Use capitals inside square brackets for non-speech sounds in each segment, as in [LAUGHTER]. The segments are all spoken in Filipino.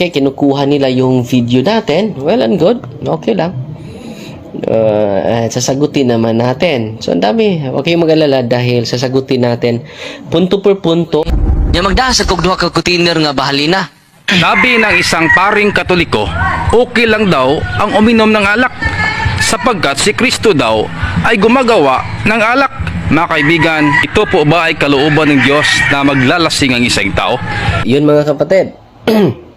Okay, kinukuha nila yung video natin. Well and good. Okay lang. Uh, sasagutin naman natin. So, ang dami. Huwag kayong mag-alala dahil sasagutin natin punto per punto. Nya magda sa kog duha ka container nga bahalina. Sabi ng isang paring katoliko, okay lang daw ang uminom ng alak sapagkat si Kristo daw ay gumagawa ng alak. Mga kaibigan, ito po ba ay kalooban ng Diyos na maglalasing ang isang tao? Yun mga kapatid. [CLEARS THROAT]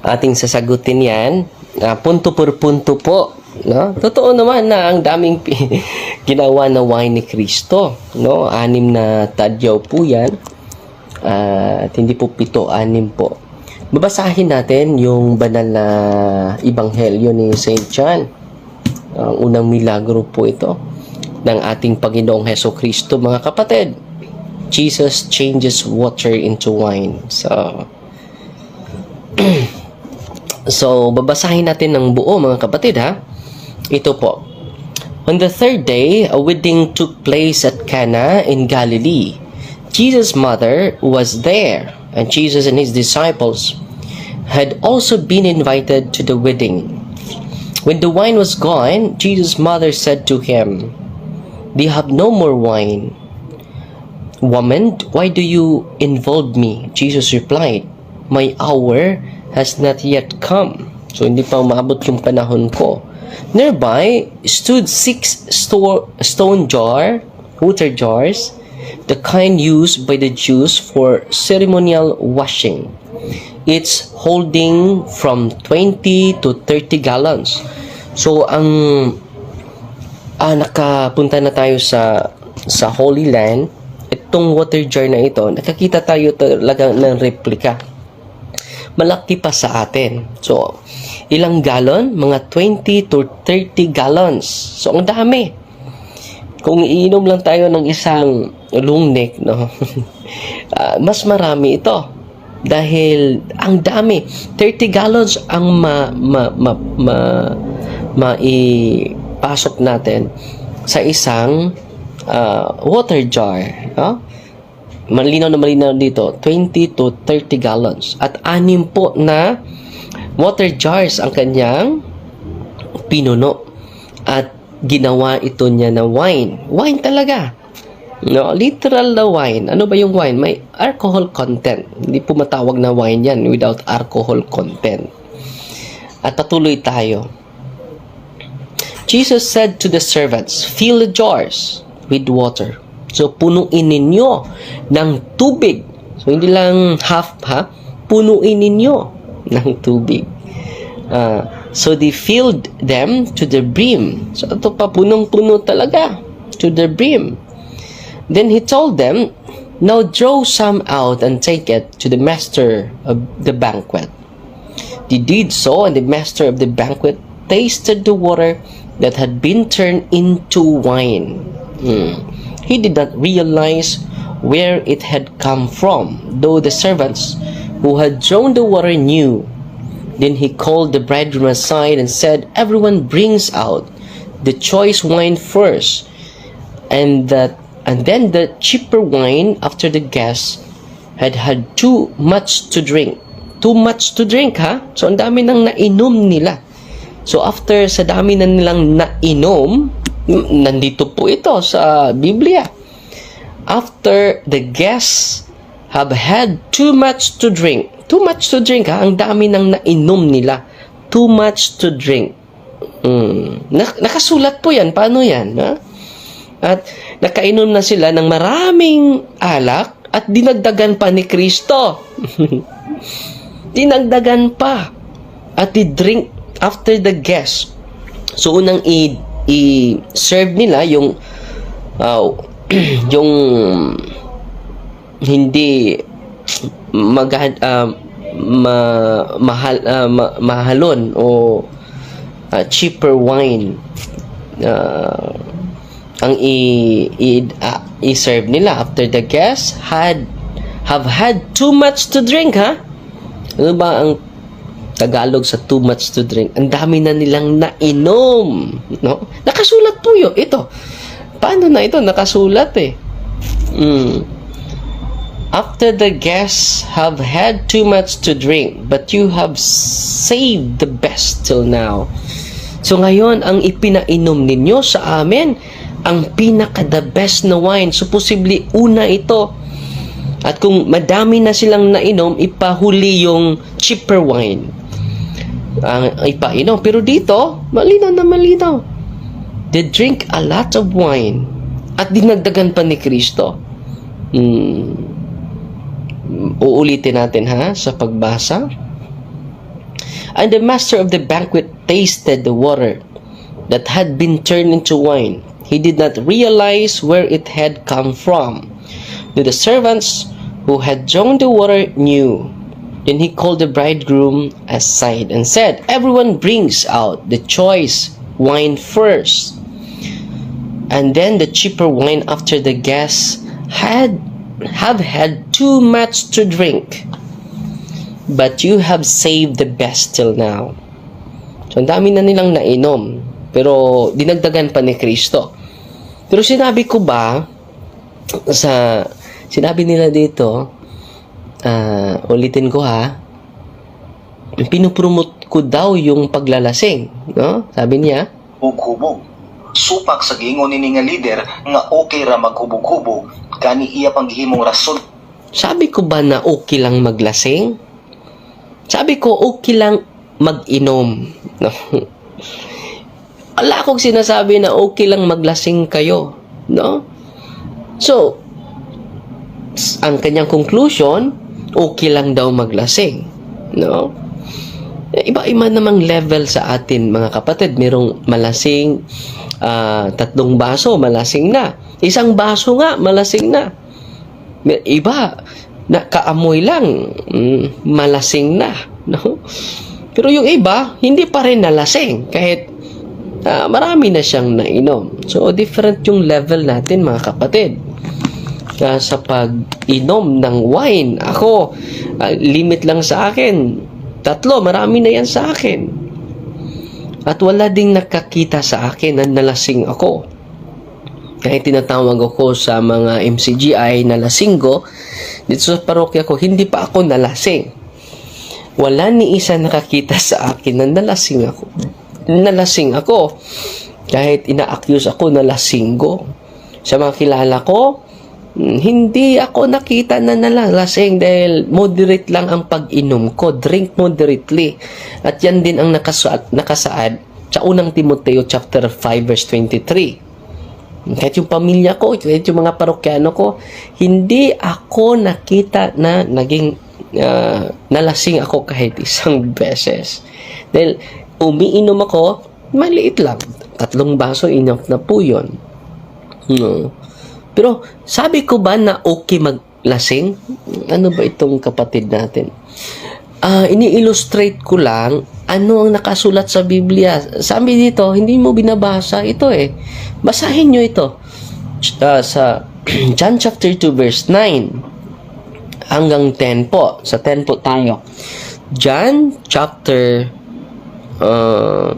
Ating sasagutin yan. Ah, punto per punto po. No? Totoo naman na ang daming [LAUGHS] ginawa na wine ni Kristo. No? Anim na tadyaw po yan. Ah, at hindi po pito, anim po. Babasahin natin yung banal na ibanghelyo ni St. John. Ang unang milagro po ito ng ating Panginoong Heso Kristo, mga kapatid. Jesus changes water into wine. So, [CLEARS THROAT] so babasahin natin ng buo mga kapatid ha. Ito po. On the third day, a wedding took place at Cana in Galilee. Jesus' mother was there, and Jesus and his disciples had also been invited to the wedding. When the wine was gone, Jesus' mother said to him, They have no more wine. Woman, why do you involve me? Jesus replied, My hour has not yet come. So, hindi pa umabot yung panahon ko. Nearby stood six store, stone jar, water jars, the kind used by the Jews for ceremonial washing. It's holding from 20 to 30 gallons. So, ang ah, nakapunta na tayo sa sa Holy Land, itong water jar na ito, nakakita tayo talaga ng replika. Malaki pa sa atin. So, ilang galon? Mga 20 to 30 gallons. So, ang dami. Kung iinom lang tayo ng isang long neck, no? [LAUGHS] ah, mas marami ito. Dahil ang dami. 30 gallons ang ma, ma, ma, ma, maipasok natin sa isang ah, water jar. No? Malinaw na malinaw dito, 20 to 30 gallons. At anim po na water jars ang kanyang pinuno. At ginawa ito niya na wine. Wine talaga. No, literal na wine. Ano ba yung wine? May alcohol content. Hindi po matawag na wine yan without alcohol content. At patuloy tayo. Jesus said to the servants, Fill the jars with water. So, punuin ninyo ng tubig. So, hindi lang half, ha? Punuin ninyo ng tubig. Ah, so, they filled them to the brim. So, ito pa, punong-puno talaga. To the brim. Then he told them, Now draw some out and take it to the master of the banquet. They did so, and the master of the banquet tasted the water that had been turned into wine. Hmm. He did not realize where it had come from, though the servants who had drawn the water knew. Then he called the bridegroom aside and said, Everyone brings out the choice wine first, and that and then the cheaper wine after the guests had had too much to drink. Too much to drink, ha? So, ang dami nang nainom nila. So, after sa dami na nilang nainom, nandito po ito sa Biblia. After the guests have had too much to drink. Too much to drink, ha? Ang dami nang nainom nila. Too much to drink. Mm. Nak- nakasulat po yan. Paano yan? Ha? At nakainom na sila ng maraming alak at dinagdagan pa ni Kristo. [LAUGHS] dinagdagan pa. At i-drink after the guest. So, unang i- i-serve nila yung uh, [CLEARS THROAT] yung hindi mag uh, ma, mahal uh, ma- mahalon o uh, cheaper wine uh, ang i, i, ah, i-serve nila after the guests had have had too much to drink ha? Ano ba ang Tagalog sa too much to drink ang dami na nilang nainom no nakasulat po yun ito paano na ito nakasulat eh mm. After the guests have had too much to drink, but you have saved the best till now. So ngayon, ang ipinainom ninyo sa amin, ang pinaka the best na wine. So posible una ito. At kung madami na silang nainom, ipahuli yung cheaper wine. Ang ipainom. Pero dito, malinaw na malinaw. They drink a lot of wine. At dinagdagan pa ni Kristo. Hmm. Uulitin natin ha sa pagbasa. And the master of the banquet tasted the water that had been turned into wine. He did not realize where it had come from. But the servants who had drawn the water knew. Then he called the bridegroom aside and said, Everyone brings out the choice wine first, and then the cheaper wine after the guests had have had too much to drink. But you have saved the best till now. So, ang dami na nilang nainom. Pero, dinagdagan pa ni Kristo. Pero sinabi ko ba, sa, sinabi nila dito, ah, ulitin ko ha, pinupromote ko daw yung paglalasing. No? Sabi niya, hubog-hubog. Supak sa giingon ni nga leader nga okay ra maghubog-hubog kani iya pang gihimong rason sabi ko ba na okay lang maglasing? Sabi ko okay lang mag-inom. No? Wala akong sinasabi na okay lang maglasing kayo. No? So, ang kanyang conclusion, okay lang daw maglasing. No? Iba-iba namang level sa atin, mga kapatid. Merong malasing, ah, tatlong baso, malasing na. Isang baso nga, malasing na. Iba na kaamoy lang mm, malasing na no pero yung iba hindi pa rin nalasing kahit ah, marami na siyang nainom so different yung level natin mga kapatid Ah, sa pag-inom ng wine ako ah, limit lang sa akin tatlo marami na yan sa akin at wala ding nakakita sa akin na nalasing ako kahit tinatawag ako sa mga MCGI na lasinggo, dito sa parokya ko, hindi pa ako nalasing. Wala ni isa nakakita sa akin na nalasing ako. Nalasing ako. Kahit ina-accuse ako na lasinggo. Sa mga kilala ko, hindi ako nakita na nalasing dahil moderate lang ang pag-inom ko. Drink moderately. At yan din ang nakasaad, nakasaad sa unang Timoteo chapter 5 verse 23 kahit yung pamilya ko, kahit yung mga parokyano ko, hindi ako nakita na naging ah, nalasing ako kahit isang [LAUGHS] beses. Dahil umiinom ako, maliit lang. Tatlong baso, enough na po yun. No. Pero sabi ko ba na okay maglasing? Ano ba itong kapatid natin? Ah, ini-illustrate ko lang ano ang nakasulat sa Biblia. Sabi dito, hindi mo binabasa ito eh. Basahin nyo ito. Ah, sa [CLEARS THROAT] John chapter 2 verse 9 hanggang 10 po. Sa 10 po tayo. John chapter uh,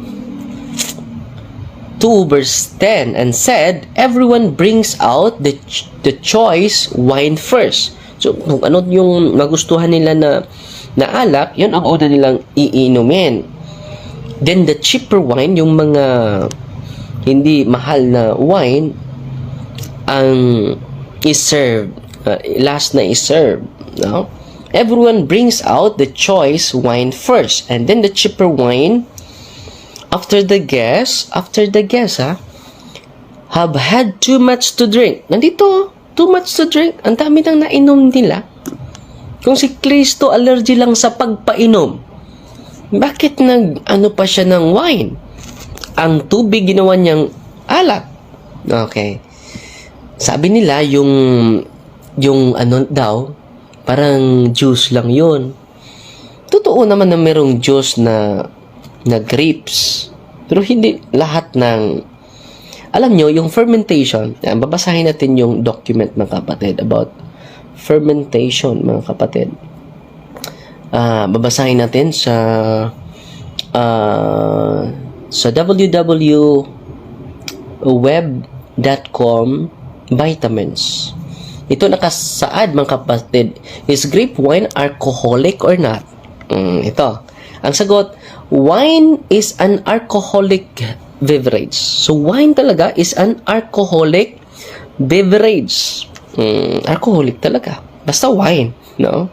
2 verse 10 and said, Everyone brings out the, ch- the choice wine first. So, kung ano yung nagustuhan nila na, na alak, yun ang una nilang iinumin. Then, the cheaper wine, yung mga hindi mahal na wine, ang is-serve, uh, last na is-serve. No? Everyone brings out the choice wine first, and then the cheaper wine after the guests, after the guests, ha, have had too much to drink. Nandito, too much to drink. Ang dami nang nainom nila. Kung si Kristo allergy lang sa pagpainom, bakit nag, ano pa siya ng wine? Ang tubig ginawa niyang alak. Okay. Sabi nila, yung, yung ano daw, parang juice lang yun. Totoo naman na merong juice na na grapes. Pero hindi lahat ng alam nyo, yung fermentation, yan, babasahin natin yung document mga kapatid about fermentation mga kapatid. Ah, babasahin natin sa ah, sa www.web.com vitamins. Ito nakasaad mga kapatid. Is grape wine alcoholic or not? Mm, ito. Ang sagot, wine is an alcoholic beverage. So, wine talaga is an alcoholic beverage. Mm, alcoholic talaga. Basta wine, no?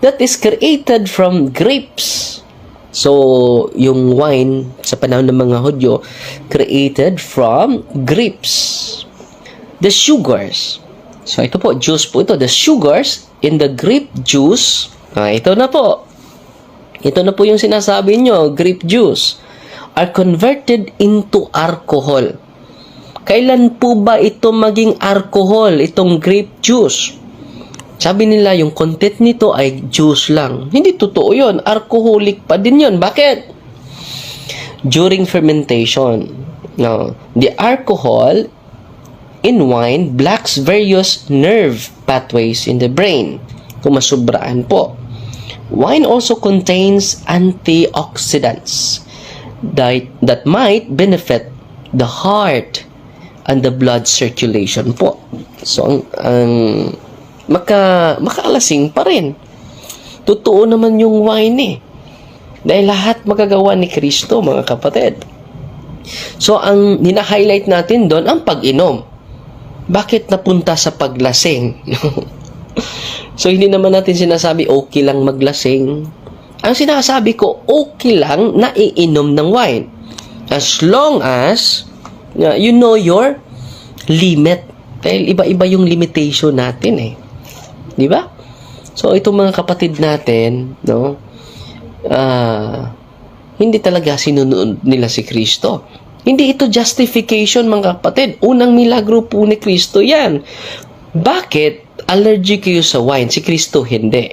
That is created from grapes. So, yung wine sa panahon ng mga Hudyo, created from grapes. The sugars. So, ito po, juice po ito. The sugars in the grape juice. Ah, ito na po. Ito na po yung sinasabi nyo, grape juice, are converted into alcohol. Kailan po ba ito maging alcohol, itong grape juice? Sabi nila, yung content nito ay juice lang. Hindi totoo yun. Alcoholic pa din yun. Bakit? During fermentation, no, the alcohol in wine blocks various nerve pathways in the brain. Kung masubraan po. Wine also contains antioxidants that, that might benefit the heart and the blood circulation po. So, ang, ang maka, makaalasing pa rin. Totoo naman yung wine eh. Dahil lahat magagawa ni Kristo, mga kapatid. So, ang nina-highlight natin doon, ang pag-inom. Bakit napunta sa paglasing? [LAUGHS] [LAUGHS] so, hindi naman natin sinasabi, okay lang maglasing. Ang sinasabi ko, okay lang na iinom ng wine. As long as uh, you know your limit. Dahil iba-iba yung limitation natin eh. Di ba? So, itong mga kapatid natin, no, ah, hindi talaga sinunood nila si Kristo. Hindi ito justification, mga kapatid. Unang milagro po ni Kristo yan. Bakit allergic kayo sa wine? Si Kristo hindi.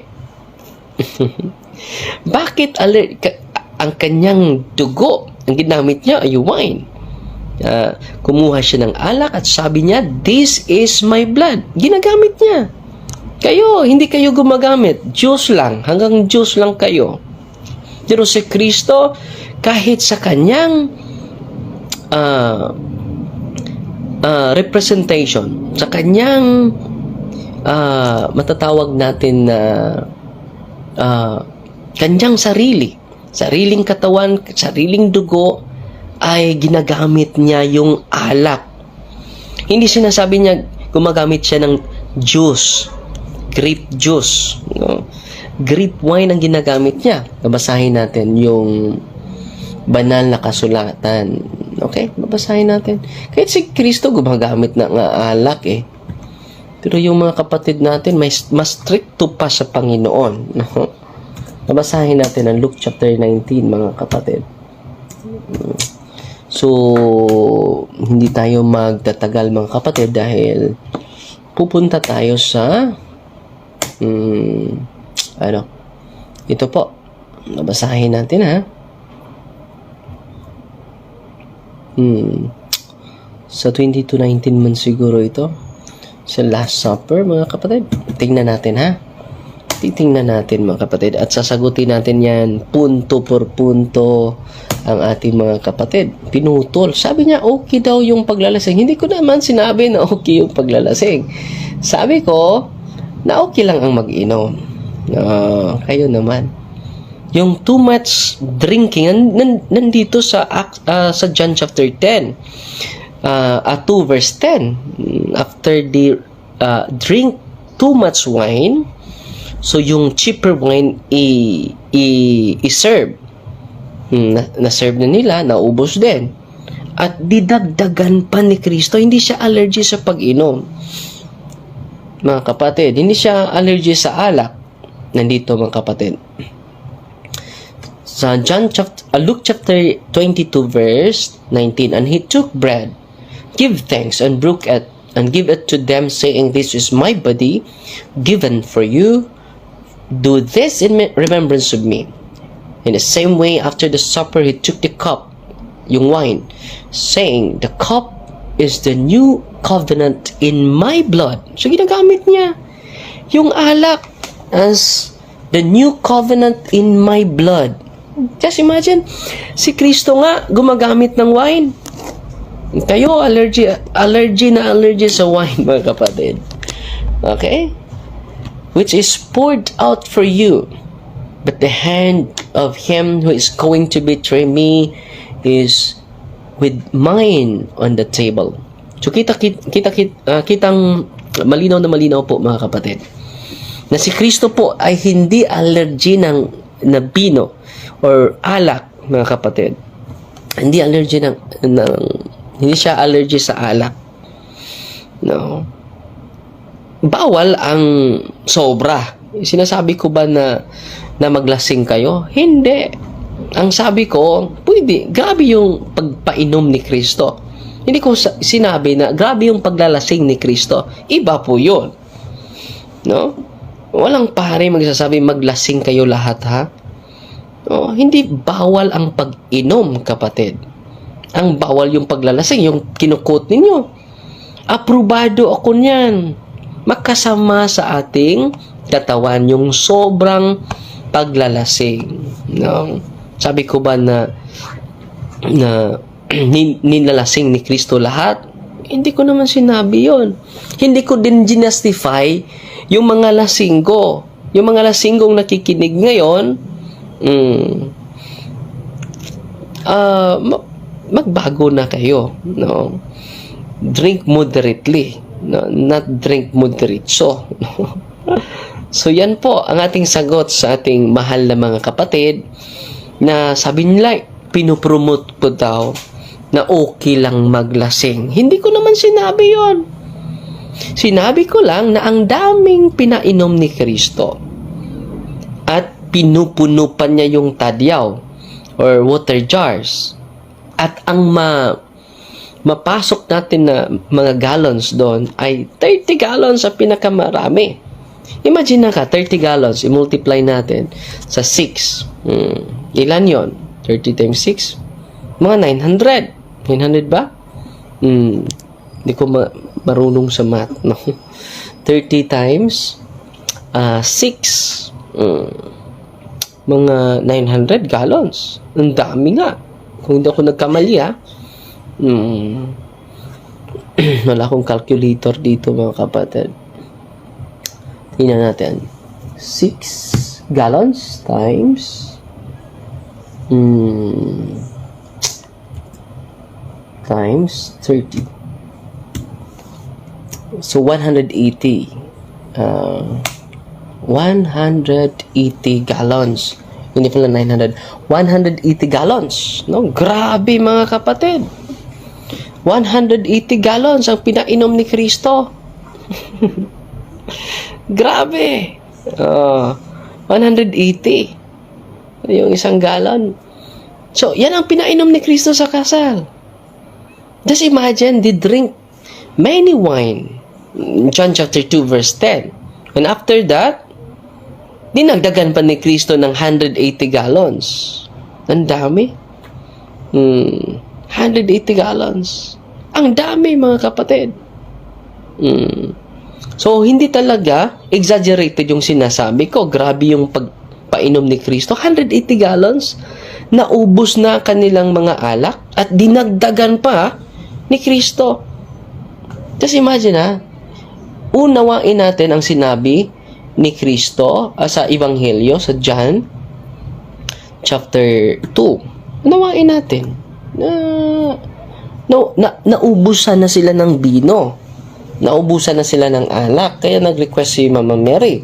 [LAUGHS] Bakit aller- ka- ang kanyang dugo, ang ginamit niya ay wine? Ah, kumuha siya ng alak at sabi niya, This is my blood. Ginagamit niya. Kayo, hindi kayo gumagamit. Diyos lang. Hanggang Diyos lang kayo. Pero si Kristo, kahit sa kanyang ah, ah, representation, sa kanyang ah, matatawag natin na ah, kanyang sarili, sariling katawan, sariling dugo, ay ginagamit niya yung alak. Hindi sinasabi niya gumagamit siya ng juice, grape juice. No? Grape wine ang ginagamit niya. Babasahin natin yung banal na kasulatan. Okay? Babasahin natin. Kahit si Kristo gumagamit ng alak eh. Pero yung mga kapatid natin, may, mas stricto pa sa Panginoon. No? Babasahin natin ang Luke chapter 19, mga kapatid. So, hindi tayo magtatagal mga kapatid dahil pupunta tayo sa mm, ano ito po nabasahin natin ha hmm, sa 22.19 man siguro ito sa Last Supper mga kapatid tingnan natin ha titingnan natin mga kapatid at sasagutin natin yan punto por punto ang ating mga kapatid. Pinutol. Sabi niya, okay daw yung paglalasing. Hindi ko naman sinabi na okay yung paglalasing. Sabi ko, na okay lang ang mag-inom. Ah, kayo naman. Yung too much drinking, nan- nan- nandito sa ah, sa John chapter 10. Uh, 2 verse 10. Mm, After they ah, drink too much wine, so yung cheaper wine i, i, i-serve. Hmm, na, na-serve na nila, naubos din. At didagdagan pa ni Kristo, hindi siya allergy sa pag-inom. Mga kapatid, hindi siya allergy sa alak. Nandito mga kapatid. Sa John chapter, uh, Luke chapter 22 verse 19, And he took bread, give thanks, and broke it, and give it to them, saying, This is my body, given for you. Do this in me- remembrance of me. In the same way, after the supper, he took the cup, yung wine, saying, The cup is the new covenant in my blood. So, ginagamit niya yung alak as the new covenant in my blood. Just imagine, si Kristo nga gumagamit ng wine. Kayo, allergy, allergy na allergy sa wine, mga kapatid. Okay? Which is poured out for you. But the hand of him who is going to betray me is with mine on the table. So kita kita, kita, ah, kitang malinaw na malinaw po mga kapatid na si Kristo po ay hindi allergy ng na bino or alak mga kapatid. Hindi allergy ng, ng hindi siya allergy sa alak. No. Bawal ang sobra. Sinasabi ko ba na na maglasing kayo? Hindi. Ang sabi ko, pwede. Grabe yung pagpainom ni Kristo. Hindi ko sinabi na grabe yung paglalasing ni Kristo. Iba po yun. No? Walang pare magsasabi maglasing kayo lahat ha. No, hindi bawal ang pag-inom, kapatid. Ang bawal yung paglalasing, yung kinukot ninyo. Aprobado ako niyan. Makasama sa ating katawan yung sobrang paglalasing. No? Sabi ko ba na na [CLEARS THROAT] nilalasing ni Kristo lahat? Hindi ko naman sinabi yon. Hindi ko din ginastify yung mga lasinggo. Yung mga lasinggong nakikinig ngayon, mm, ma- magbago na kayo. No? Drink moderately. No? Not drink moderatso. No? [LAUGHS] so, yan po ang ating sagot sa ating mahal na mga kapatid na sabi nila, pinopromote po daw na okay lang maglasing. Hindi ko naman sinabi yon. Sinabi ko lang na ang daming pinainom ni Kristo at pinupuno pa niya yung tadyaw or water jars. At ang ma mapasok natin na mga gallons doon ay 30 gallons sa pinakamarami. Imagine na ka, 30 gallons, i-multiply natin sa 6. Hmm. Ilan yon? 30 times 6? Mga 900. 900 ba? Hmm. Hindi ko ma- marunong sa math, no? [LAUGHS] 30 times ah 6. Hmm. Mga 900 gallons. Ang dami nga. Kung hindi ako nagkamali, ha? Hmm. [CLEARS THROAT] Wala akong calculator dito, mga kapatid. Tingnan natin. 6 gallons times hmm, times 30. So 180. Uh, 180 gallons. Hindi pala 900. 180 gallons. No, grabe mga kapatid. 180 gallons ang pinainom ni Kristo. [LAUGHS] Grabe. Oh, 180. Yung isang galon. So, yan ang pinainom ni Kristo sa kasal. Just imagine, they drink many wine. John chapter 2 verse 10. And after that, dinagdagan pa ni Kristo ng 180 gallons. Ang dami. Hmm, 180 gallons. Ang dami mga kapatid. Hmm. So, hindi talaga exaggerated yung sinasabi ko. Grabe yung pagpainom ni Kristo. 180 gallons. Naubos na kanilang mga alak at dinagdagan pa ni Kristo. Just imagine ha, unawain natin ang sinabi ni Kristo ah, sa Ebanghelyo, sa John chapter 2. Unawain natin na no, na, naubusan na sila ng bino. Naubusan na sila ng alak. Kaya nag-request si Mama Mary.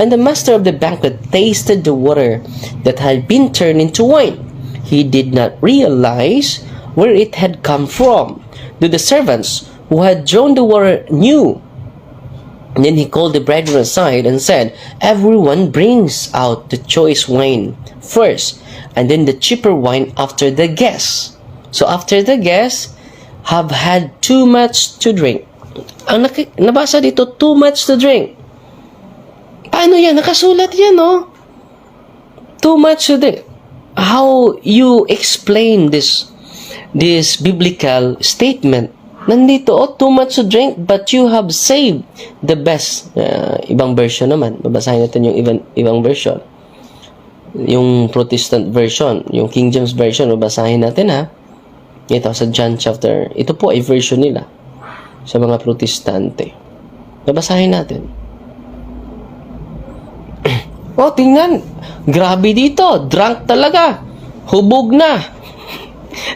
And the master of the banquet tasted the water that had been turned into wine. He did not realize where it had come from. Do the servants who had drawn the water knew. Then he called the brethren aside and said, Everyone brings out the choice wine first, and then the cheaper wine after the guests. So after the guests have had too much to drink. Ang naki- nabasa dito, too much to drink. Paano yan? Nakasulat yan, no? Too much to drink. How you explain this this biblical statement? Nandito, oh, too much to drink, but you have saved the best. Uh, ibang version naman. Babasahin natin yung ibang, ibang version. Yung Protestant version, yung King James version, babasahin natin ha. Ito sa John chapter. Ito po ay version nila sa mga protestante. Babasahin natin. [CLEARS THROAT] oh, tingnan. Grabe dito. Drunk talaga. Hubog na.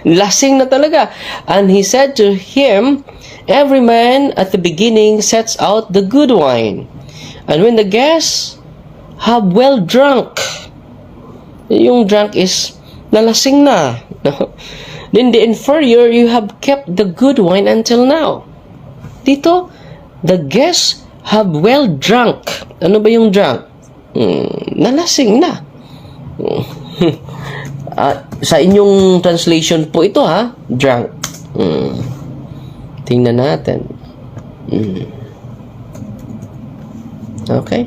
Lasing na talaga. And he said to him, Every man at the beginning sets out the good wine. And when the guests have well drunk, yung drunk is nalasing na. [LAUGHS] Then the inferior, you have kept the good wine until now. Dito, the guests have well drunk. Ano ba yung drunk? Hmm, nalasing na. [LAUGHS] Ah, sa inyong translation po ito ha, drunk. Hmm. Tingnan natin. Hmm. Okay.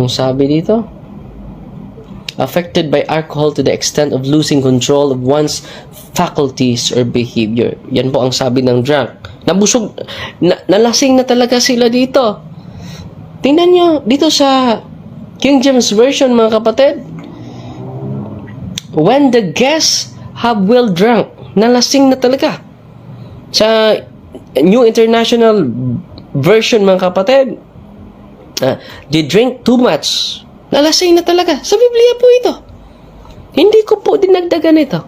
Ang sabi dito, affected by alcohol to the extent of losing control of one's faculties or behavior. Yan po ang sabi ng drunk. Nabusog, na, nalasing na talaga sila dito. Tingnan nyo, dito sa King James Version, mga kapatid. When the guests have well drunk, nalasing na talaga. Sa New International Version, mga kapatid, ah, they drink too much. Nalasing na talaga. Sa Biblia po ito. Hindi ko po dinagdagan ito.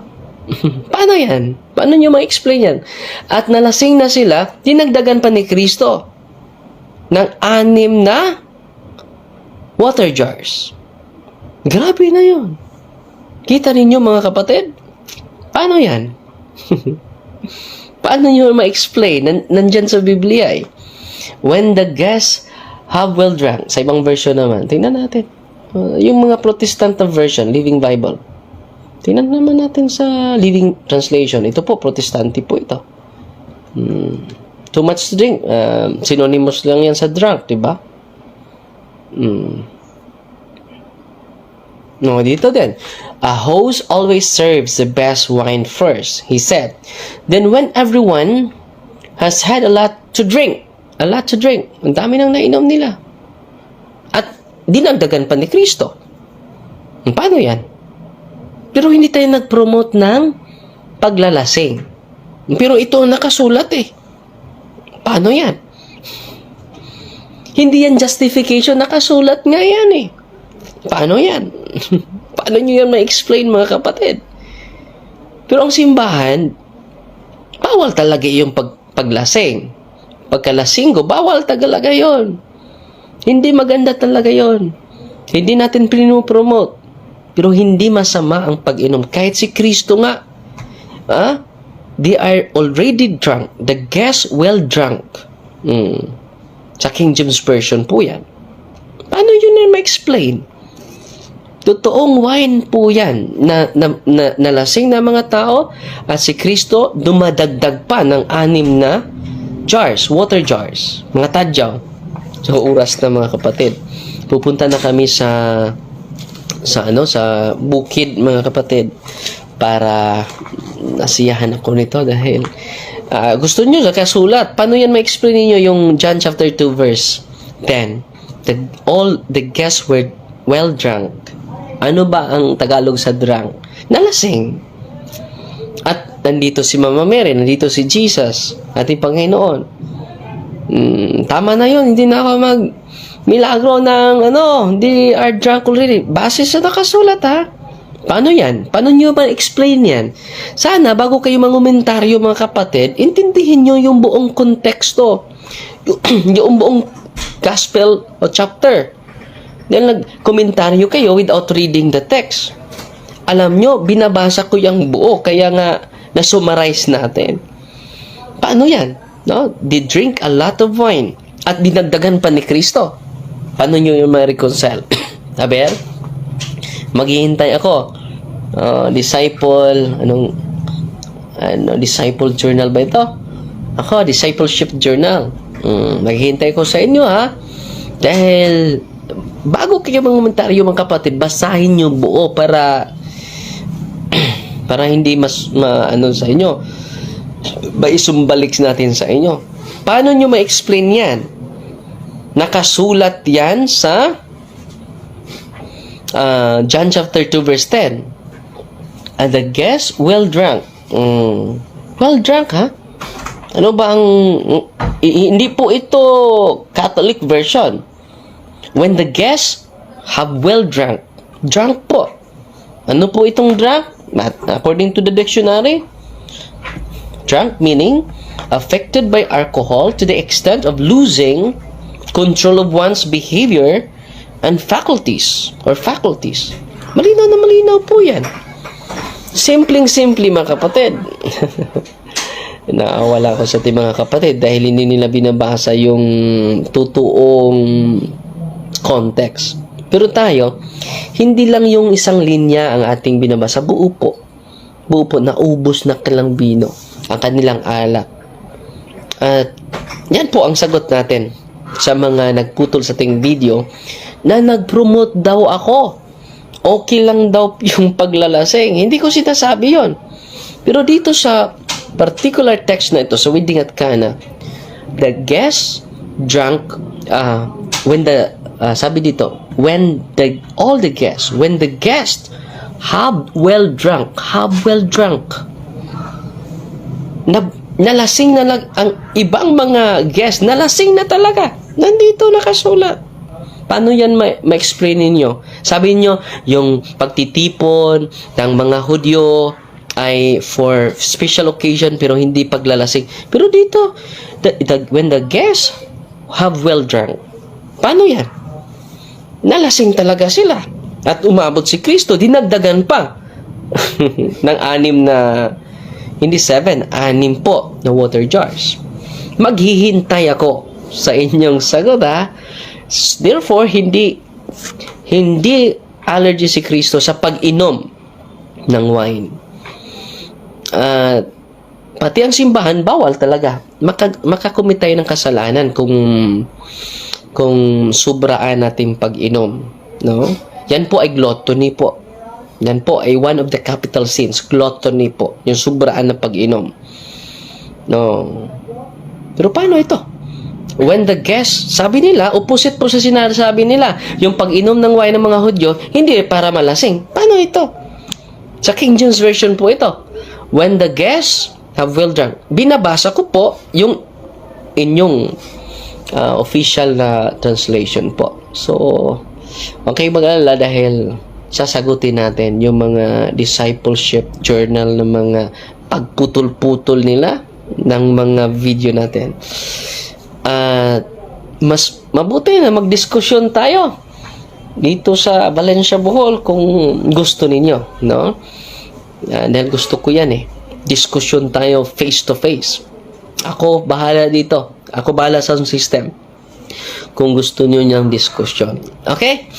[LAUGHS] Paano yan? Paano nyo ma-explain yan? At nalasing na sila, dinagdagan pa ni Kristo ng anim na water jars. Grabe na yun. Kita ninyo mga kapatid? Paano yan? [LAUGHS] Paano nyo ma-explain? Nan nandyan sa Biblia eh. When the guests have well drunk. Sa ibang version naman. Tingnan natin. Uh, yung mga Protestant na version, Living Bible. Tingnan naman natin sa Living Translation. Ito po, Protestante po ito. Hmm. Too much drink. Uh, synonymous lang yan sa drunk, di ba? Hmm. No, dito din. A host always serves the best wine first, he said. Then when everyone has had a lot to drink, a lot to drink, ang dami nang nainom nila. At dinagdagan pa ni Kristo. Paano yan? Pero hindi tayo nag-promote ng paglalasing. Pero ito ang nakasulat eh. Paano yan? Hindi yan justification, nakasulat nga yan eh. Paano yan? [LAUGHS] Paano nyo yan ma-explain mga kapatid? Pero ang simbahan, bawal talaga yung pag paglasing. Pagkalasinggo, bawal talaga yon. Hindi maganda talaga yon. Hindi natin pinopromote. Pero hindi masama ang pag-inom. Kahit si Kristo nga, ah, they are already drunk. The guests well drunk. Hmm. Sa King James Version po yan. Paano yun na ma-explain? Totoong wine po yan na, na, na, nalasing na mga tao at si Kristo dumadagdag pa ng anim na jars, water jars, mga tadyaw. So, oras na mga kapatid. Pupunta na kami sa sa ano sa bukid mga kapatid para nasiyahan ako nito dahil ah, gusto niyo sa kasulat. Paano yan ma-explain niyo yung John chapter 2 verse 10 the, all the guests were well drunk. Ano ba ang Tagalog sa drunk? Nalasing. At nandito si Mama Mary nandito si Jesus ating Panginoon. Mm, tama na yon hindi na ako mag milagro ng ano, hindi are drunk already. Base sa nakasulat ha. Paano yan? Paano nyo ba explain yan? Sana, bago kayo mangomentaryo mga kapatid, intindihin nyo yung buong konteksto. [CLEARS THROAT] Yung, buong gospel o chapter. Then, nag-komentaryo kayo without reading the text. Alam nyo, binabasa ko yung buo, kaya nga, nasummarize natin. Paano yan? No? They drink a lot of wine at dinagdagan pa ni Kristo. Paano nyo yung ma-reconcile? [CLEARS THROAT] Sabi? Maghihintay ako. Uh, disciple, anong, ano, disciple journal ba ito? Ako, discipleship journal. Mm, maghihintay ko sa inyo ha. Dahil, bago kayo mga komentaryo mga kapatid, basahin nyo buo para [CLEARS THROAT] para hindi mas ma, ano sa inyo maisumbalik natin sa inyo. Paano nyo ma-explain yan? Nakasulat yan sa uh, John chapter 2 verse 10. And the guests well drunk. Mm, well drunk, ha? Ano ba ang... i- hindi po ito Catholic version. When the guests have well drunk. Drunk po. Ano po itong drunk? According to the dictionary, drunk meaning affected by alcohol to the extent of losing control of one's behavior and faculties or faculties. Malinaw na malinaw po yan. Simpleng-simple mga kapatid. [LAUGHS] Naawala ko sa ating mga kapatid dahil hindi nila binabasa yung totoong context. Pero tayo, hindi lang yung isang linya ang ating binabasa. Buo po. Buo po, naubos na kalang bino ang kanilang alak. At yan po ang sagot natin sa mga nagputol sa ating video na nag-promote daw ako. Okay lang daw [LAUGHS] yung paglalasing. Hindi ko sinasabi yon. Pero dito sa particular text na ito, sa Wedding at Cana, the guest drank, uh, when the, uh, sabi dito, when the, all the guests, when the guest have well drunk, have well drunk, na, nalasing na lang, ang ibang mga guest, nalasing na talaga. Nandito nakasulat. Paano yan ma- ma-explain ninyo? Sabi niyo yung pagtitipon ng mga Hudyo ay for special occasion pero hindi paglalasing. Pero dito, the, the- when the guests have well drunk, paano yan? Nalasing talaga sila. At umabot si Kristo, dinagdagan pa [LAUGHS] ng anim na hindi seven, anim po na water jars. Maghihintay ako sa inyong sagot ha. Therefore, hindi hindi allergy si Kristo sa pag-inom ng wine. At pati ang simbahan bawal talaga. Maka, makakumit tayo ng kasalanan kung kung sobraan nating pag-inom, no? Yan po ay gluttony po. Yan po ay one of the capital sins, gluttony po, yung sobraan na pag-inom. No. Pero paano ito? When the guest, sabi nila, opposite po sa sinasabi nila, yung pag-inom ng wine ng mga Hudyo, hindi para malasing. Paano ito? Sa King James Version po ito. When the guests have well drunk. Binabasa ko po yung inyong ah, official na translation po. So, okay mag-alala dahil sasagutin natin yung mga discipleship journal ng mga pagputol-putol nila ng mga video natin. At mas mabuti na magdiskusyon tayo dito sa Valencia Bohol kung gusto ninyo, no? Ah, dahil gusto ko yan eh. Diskusyon tayo face to face. Ako bahala dito. Ako bahala sa system. Kung gusto niyo niyang diskusyon. Okay?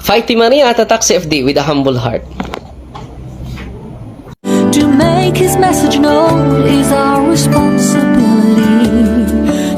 Fighting Maria at Attack CFD with a humble heart. To make his message known is our responsibility.